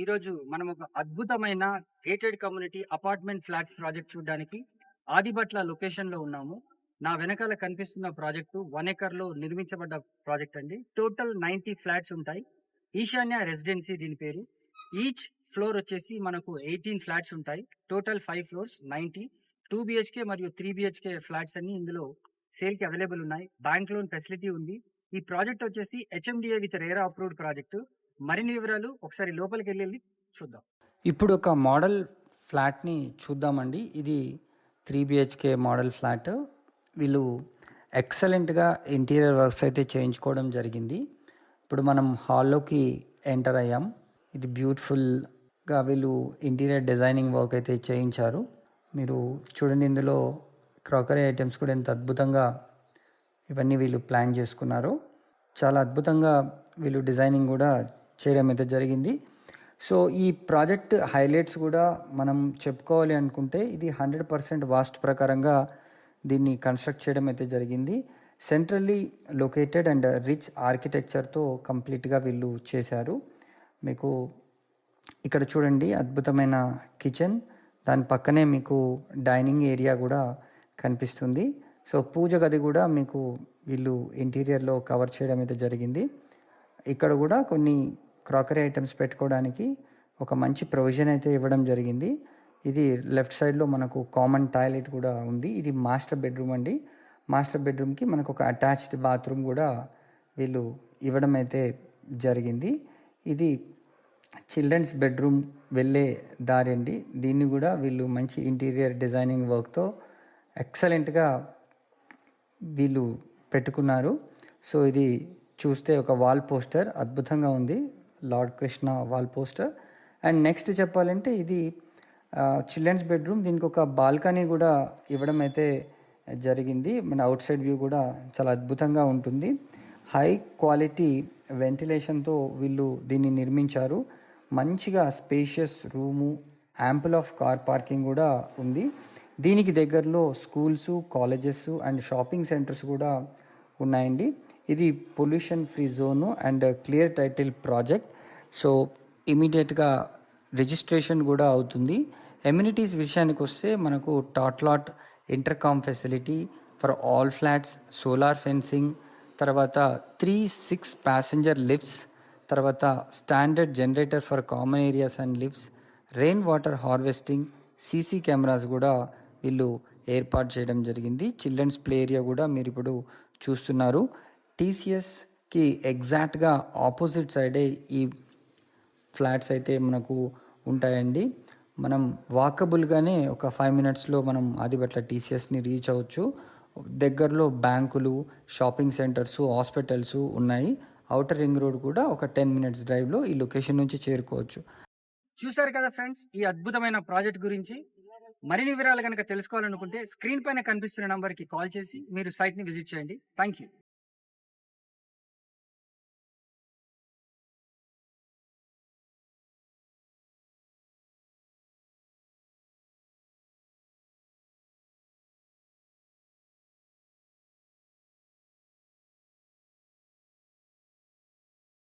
ఈరోజు మనం ఒక అద్భుతమైన gated community apartment flats project చూడడానికి ఆదిబట్ల లొకేషన్లో ఉన్నాము. నా వెనకాల కనిపిస్తున్న ప్రాజెక్టు వన్ ఎకర్లో నిర్మించబడ్డ ప్రాజెక్ట్ అండి. టోటల్ నైన్టీ ఫ్లాట్స్ ఉంటాయి. ఈశాన్య రెసిడెన్సీ దీని పేరు. ఈచ్ ఫ్లోర్ వచ్చేసి మనకు ఎయిటీన్ ఫ్లాట్స్ ఉంటాయి. Total five floors ninety two BHK మరియు త్రీ బిహెచ్కే ఫ్లాట్స్ అన్ని ఇందులో సేల్కి అవైలబుల్ ఉన్నాయి. బ్యాంక్ లోన్ ఫెసిలిటీ ఉంది. ఈ ప్రాజెక్ట్ వచ్చేసి HMDA with RERA approved project. మరిన్ని వివరాలు ఒకసారి లోపలికి వెళ్ళి చూద్దాం. ఇప్పుడు ఒక మోడల్ ఫ్లాట్ని చూద్దామండి. ఇది త్రీ బిహెచ్కే మోడల్ ఫ్లాట్. వీళ్ళు ఎక్సలెంట్గా ఇంటీరియర్ వర్క్స్ అయితే చేయించుకోవడం జరిగింది. ఇప్పుడు మనం హాల్లోకి ఎంటర్ అయ్యాం. ఇది బ్యూటిఫుల్గా వీళ్ళు ఇంటీరియర్ డిజైనింగ్ వర్క్ అయితే చేయించారు. మీరు చూడండి ఇందులో క్రాకరీ ఐటమ్స్ కూడా ఎంత అద్భుతంగా ఇవన్నీ వీళ్ళు ప్లాన్ చేసుకున్నారు. చాలా అద్భుతంగా వీళ్ళు డిజైనింగ్ కూడా చేయడం అయితే జరిగింది. సో ఈ ప్రాజెక్ట్ హైలైట్స్ కూడా మనం చెప్పుకోవాలి అనుకుంటే ఇది హండ్రెడ్ పర్సెంట్ వాస్ట్ ప్రకారంగా దీన్ని కన్స్ట్రక్ట్ చేయడం అయితే జరిగింది. సెంట్రల్లీ లొకేటెడ్ అండ్ రిచ్ ఆర్కిటెక్చర్తో కంప్లీట్గా వీళ్ళు చేశారు. మీకు ఇక్కడ చూడండి అద్భుతమైన కిచెన్. దాని పక్కనే మీకు డైనింగ్ ఏరియా కూడా కనిపిస్తుంది. సో పూజ గది కూడా మీకు వీళ్ళు ఇంటీరియర్లో కవర్ చేయడం అయితే జరిగింది. ఇక్కడ కూడా కొన్ని క్రాకరీ ఐటమ్స్ పెట్టుకోవడానికి ఒక మంచి ప్రొవిజన్ అయితే ఇవ్వడం జరిగింది. ఇది లెఫ్ట్ సైడ్లో మనకు కామన్ టాయిలెట్ కూడా ఉంది. ఇది మాస్టర్ బెడ్రూమ్ అండి. మాస్టర్ బెడ్రూమ్కి మనకు ఒక అటాచ్డ్ బాత్రూమ్ కూడా వీళ్ళు ఇవ్వడం అయితే జరిగింది. ఇది చిల్డ్రన్స్ బెడ్రూమ్ వెళ్ళే దారి అండి. దీన్ని కూడా వీళ్ళు మంచి ఇంటీరియర్ డిజైనింగ్ వర్క్తో ఎక్సలెంట్గా వీళ్ళు పెట్టుకున్నారు. సో ఇది చూస్తే ఒక వాల్ పోస్టర్ అద్భుతంగా ఉంది. Lord Krishna wall poster. And next చెప్పాలంటే ఇది చిల్డ్రన్స్ బెడ్రూమ్. దీనికి ఒక బాల్కనీ కూడా ఇవ్వడం అయితే జరిగింది. మన అవుట్ సైడ్ వ్యూ కూడా చాలా అద్భుతంగా ఉంటుంది. హై క్వాలిటీ వెంటిలేషన్తో వీళ్ళు దీన్ని నిర్మించారు. మంచిగా spacious room ample of car parking కూడా ఉంది. దీనికి దగ్గరలో schools colleges and shopping centres కూడా ఉన్నాయండి. ఇది pollution free zone and clear title project. So ఇమీడియట్గా రిజిస్ట్రేషన్ కూడా అవుతుంది. ఎమ్యూనిటీస్ విషయానికి వస్తే మనకు tot lot intercom facility for all flats solar fencing తర్వాత త్రీ సిక్స్ ప్యాసింజర్ లిఫ్ట్స్ తర్వాత standard generator for common areas and lifts rain water harvesting CC cameras కూడా వీళ్ళు ఏర్పాటు చేయడం జరిగింది. చిల్డ్రన్స్ ప్లే ఏరియా కూడా మీరు ఇప్పుడు చూస్తున్నారు. టీసీఎస్కి ఎగ్జాక్ట్గా ఆపోజిట్ సైడే ఈ ఫ్లాట్స్ అయితే మనకు ఉంటాయండి. మనం వాకబుల్గానే ఒక ఫైవ్ మినిట్స్లో మనం ఆదిబట్ల టీసీఎస్ని రీచ్ అవ్వచ్చు. దగ్గరలో బ్యాంకులు షాపింగ్ సెంటర్స్ హాస్పిటల్స్ ఉన్నాయి. అవుటర్ రింగ్ రోడ్ కూడా ఒక టెన్ మినిట్స్ డ్రైవ్లో ఈ లొకేషన్ నుంచి చేరుకోవచ్చు. చూసారు కదా ఫ్రెండ్స్ ఈ అద్భుతమైన ప్రాజెక్ట్ గురించి? మరిన్ని వివరాలు కనుక తెలుసుకోవాలనుకుంటే స్క్రీన్ పైన కనిపిస్తున్న నంబర్కి కాల్ చేసి మీరు సైట్ని విజిట్ చేయండి. Thank you